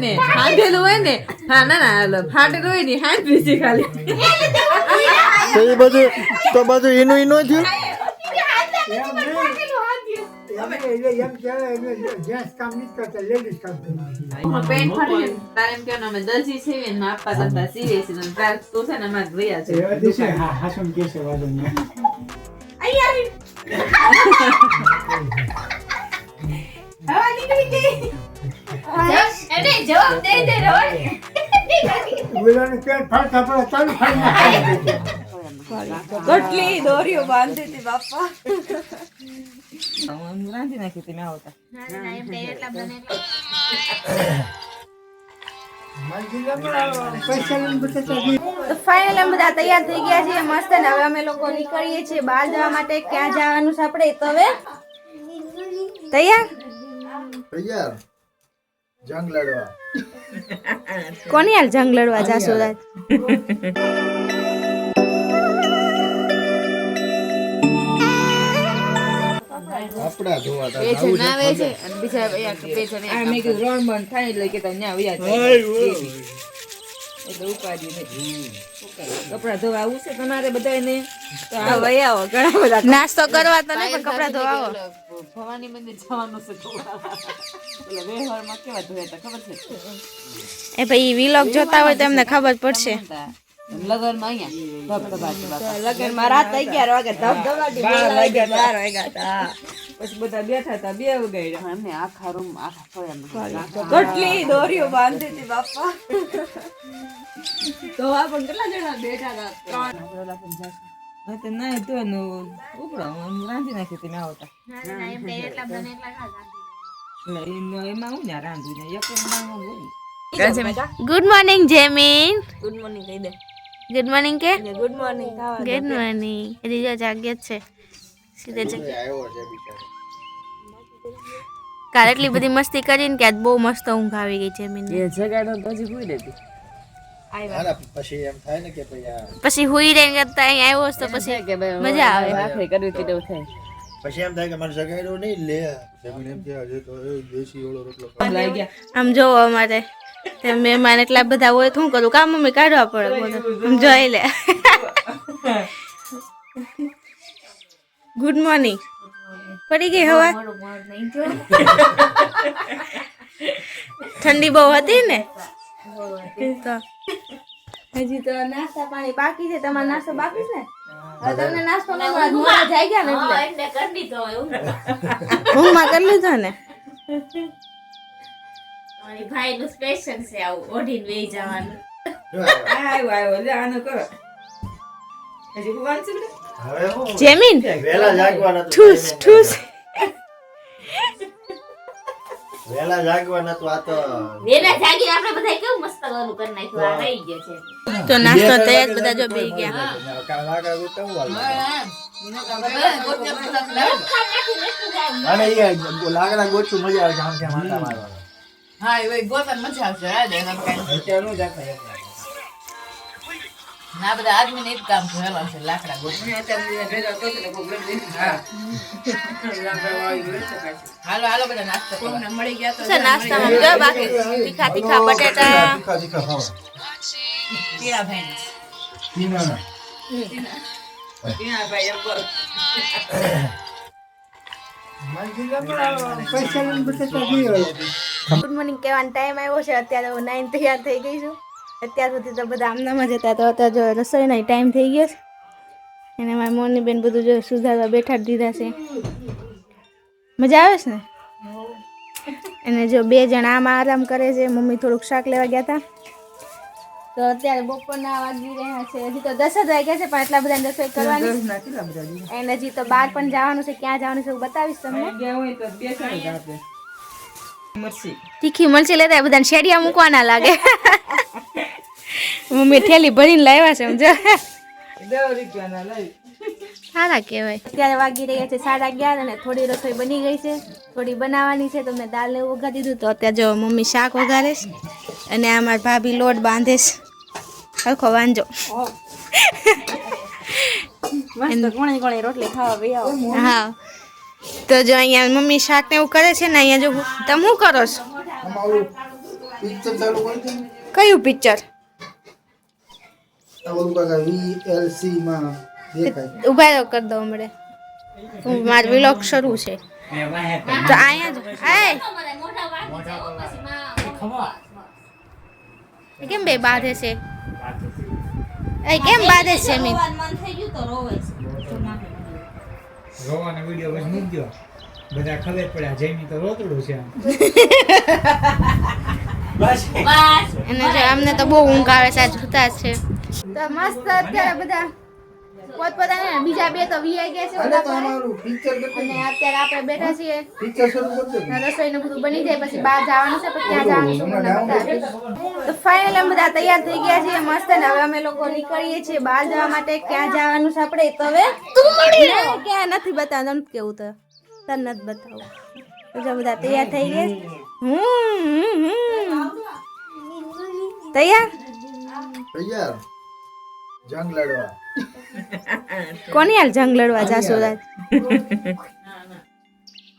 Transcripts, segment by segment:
ને હાંધેલું હોય ને હા ના ના ફાટેલું હોય ને હાથ પીસી ખાલી. તો એ બધું તો બધું એનું ઈનું થયું? હા. હાસુમ કે છે વાંધો નહીં એને જવાબ દે દે રોડ ઓલાનું પેટ ફાડતા પડે ચાલુ ફાડી નાખે દોરીઓ બાંધી હતી બાપા. રાંધી નાખી હતી મેં આવતા. ફાઇનલ અમે બધા તૈયાર થઈ ગયા છીએ મસ્ત ને હવે અમે લોકો નીકળીએ છીએ બહાર જવા માટે. ક્યાં જવાનું છે આપણે તો હવે? તૈયાર? તૈયાર. જંગ લડવા. કોની યાર જંગ લડવા જાશો રાજ આપડા જોવા બે આવું આવે છે અને બીજા બે જણ આ મેં કીધું રણ બંધ થાય એટલે કે ત્યાં આવ્યા જાય એટલે ઉપાડી કપડા ધોવા આવું છે તમારે બધાને તો આવો આવો ઘણા બધા નાસ્તો કરવા તો નહીં પણ કપડા ધોવા આવો. ભવાની મંદિર જવાનું છે એટલે વ્યવહારમાં કેવા ધોયા ખબર છે? એ ભાઈ વિલોગ જોતા હોય તો એમને ખબર પડશે. લગનમાં અહીંયા ધબધબાટી બાપા. રાત અગિયાર વાગે ધબધબાટી બાર વાગ્યા હતા. પછી બધા બેઠા હતા બે વગાડ્યા આખા રૂમ આખા કેટલી દોરીઓ બાંધી હતી બાપા. તો આ પણ કેટલા જણા બેઠા હતા? ત્રણ. ના તો ઉપડો રાંધી નાખી હતી આવતા. એમાં એમાં હું ને? રાંધીને એક good morning Jemin good morning કહી દે. ગુડ મોર્નિંગ કે? ગુડ મોર્નિંગ ગુડ મોર્નિંગ રીજો જાગ્યો જ છે. સીધે જ. છે કાલે એટલી બધી મસ્તી કરીને કે આજ બહુ મસ્ત ઊંઘ આવી ગઈ જેમિન એ જગાડો પછી દેતી હારા, પછી એમ થાય ને કે પછી હુઈ રહીને કરતા અહીં આવ્યો તો પછી મજા આવે. ભાખરી કરવી એવું થાય. પછી એમ થાય કે મારે જગાડ્યો નહીં લે. તો આમ જોવો અમારે તે મહેમાન એટલા બધા હોય તો શું કરું? કામ મમ્મી કાઢવા પડે? આમ જોઈ લે. ગુડ મોર્નિંગ પડી ગઈ હવા? ઠંડી બહુ હતી ને? તો હજી તો નાસ્તા પાણી બાકી છે. તમારો નાસ્તો બાકી છે ને? તમને નાસ્તો મોડા જાય ગયા ને એટલે. ઊંઘમાં. કરી લીધો ને? ભાઈ નું સ્પેશિયલ છે આવું ઓઢીને બેસી જવાનું. આવ્યો આવ્યો લે આનો કરો. હજી ભગવાન છે બેટા જેમીન? વહેલા જાગવાના ઠૂસ ઠૂસ. વહેલા જાગવાના તો આ તો વેલા જાગીને આપણે બધા કેવું મસ્ત ઓલું કરી નાખ્યું? આ રહી ગયો છે. તો નાસ્તો તૈયાર બધા જો ગયા. અને એ લાકડા ગોચું મજા આવે છે આમ હા એ ગોતન મજા આવશે. અત્યારનું જ. ના બધા આદમી ને કામ કરેલા છે લાકડા હાલો હાલો બધા નાસ્તો મળી ગયા નાસ્તામાં જો બાકી તીખા તીખા બટેટા. તીખા તીખા ખાવા પીણા ભાઈ પીનાના. પીણા ભાઈ એમ કરો. પૈસા લઈને બધા ચાલી ગુડ મોર્નિંગ કહેવાનો ટાઈમ આવ્યો છે અત્યારે હું નાઇન તૈયાર થઈ ગઈ છું. અત્યાર સુધી તો બધા આમનામાં જ હતા. તો અત્યારે જો રસોઈનો ટાઈમ થઈ ગયો છે. અને મારી મોની બેન બધું જો સુધારવા બેઠા જ દીધા છે. મજા આવે છે ને? અને જો બે જણા આમાં આરામ કરે છે. મમ્મી થોડુંક શાક લેવા ગયા હતા તો અત્યારે બપોરના વાગી રહ્યા છે. હજી તો દસ જ વાગ્યા છે, પણ એટલા બધા રસોઈ કરવાની ના કેટલા બધા દીધા અને હજી તો બહાર પણ જવાનું છે, ક્યાં જવાનું છે બતાવીશ તમને. તીખી મરચી લેતા બધાને શેરિયા મૂકવાના લાગે. મમ્મી થેલી ભરીને લાવ્યા છે સમજો? દસ રૂપિયાના લઈ. સારા કહેવાય. અત્યારે વાગી રહ્યા છે સાડા અગિયાર અને થોડી રસોઈ બની ગઈ છે. થોડી બનાવવાની છે તો મેં દાળ ને એવું વઘારી દીધું તો અત્યારે જો મમ્મી શાક વઘારે છે અને આ મારા ભાભી લોટ બાંધે છે. હરખો વાંજો. મસ્ત કોણી કોણી રોટલી ખાવા બે આવો. હા. તો જો અહીંયા મમ્મી શાક ને એવું કરે છે ને અહીંયા જો તમે શું કરો છો. કયું પિક્ચર? ઓલું કાકા VLC માં દેખાય ઊભા રહો કર દો હમણે. હું મારો વિલોગ શરૂ છે. તો અહીંયા જ એ! કેમ બે બાંધે છે? એ કેમ બાંધે છે મી રોવાનું મન થઈ ગયું. તો રોવે છે. રોવાનો વીડિયો બસ મૂકજો બધા ખબર પડ્યા જૈમી તો રોતડું છે બસ બસ. અને જો અમને તો બહુ ઊંઘ આવે છે આજ સુતા જ છે. તો મસ્ત અત્યારે બધા પોતપોતાને બીજા બે તો વીઆઈ ગયા છે અને અત્યારે આપણે બેઠા છીએ. રસોઈનું બધું બની જાય પછી બહાર જવાનું છે પછી ત્યાં જવાનું છે તો ફાઇનલ અમે બધા તૈયાર થઈ ગયા છીએ મસ્ત ને. હવે અમે લોકો નીકળીએ છીએ બહાર જવા માટે. ક્યાં જવાનું છે આપણે તો હવે ક્યાં નથી બતાવવાનું કેવું તો. તને નથી બતાવું. તો જો બધા તૈયાર થઈ ગયા. હમ, હમ, હમ. તૈયાર? તૈયાર. જંગ લડવા. કોની હાલ જંગ લડવા જાશો રાજ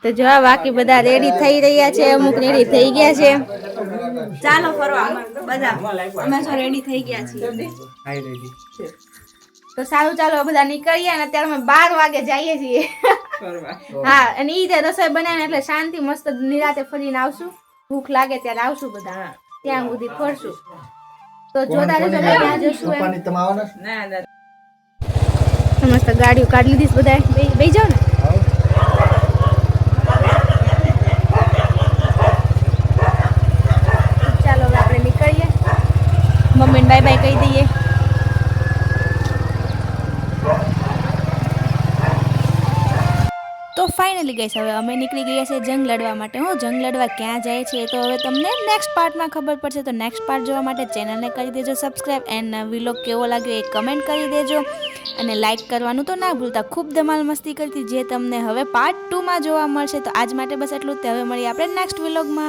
તો જો બાકી બધા રેડી થઈ રહ્યા છે અમુક રેડી થઈ ગયા છે. ચાલો ફરવા બધા. અમે તો રેડી થઈ ગયા છીએ. તો સારું ચાલો બધા નીકળીએ અને અત્યારે અમે બાર વાગે જઈએ છીએ. હા અને ઈ જે રસોઈ બનાવીને એટલે શાંતિ મસ્ત નિરાતે ફરીને આવશું. ભૂખ લાગે ત્યારે આવશું બધા. ત્યાં સુધી ફરશું. તો જોતા રહેજો ત્યાં જશું એમ. તમે આવવાના ના ના મસ્ત ગાડીઓ કાઢી લીધી બધા બે બે જાઓ ને. ચાલો હવે આપણે નીકળીએ. મમ્મીને બાય બાય કહી દઈએ તો ફાઇનલી ગઈ હવે અમે નીકળી ગયા છે જંગ લડવા માટે. હું, જંગ લડવા ક્યાં જાય છે તો હવે તમને નેક્સ્ટ પાર્ટમાં ખબર પડશે. તો નેક્સ્ટ પાર્ટ જોવા માટે ચેનલને કરી દેજો સબસ્ક્રાઈબ એન્ડ વિલોગ કેવો લાગ્યો એ કમેન્ટ કરી દેજો. અને લાઇક કરવાનું તો ના ભૂલતા. ખૂબ ધમાલ મસ્તી કરતી જે તમને હવે પાર્ટ ટુમાં જોવા મળશે. તો આજ માટે બસ એટલું જ. હવે મળીએ આપણે નેક્સ્ટ વિલોગમાં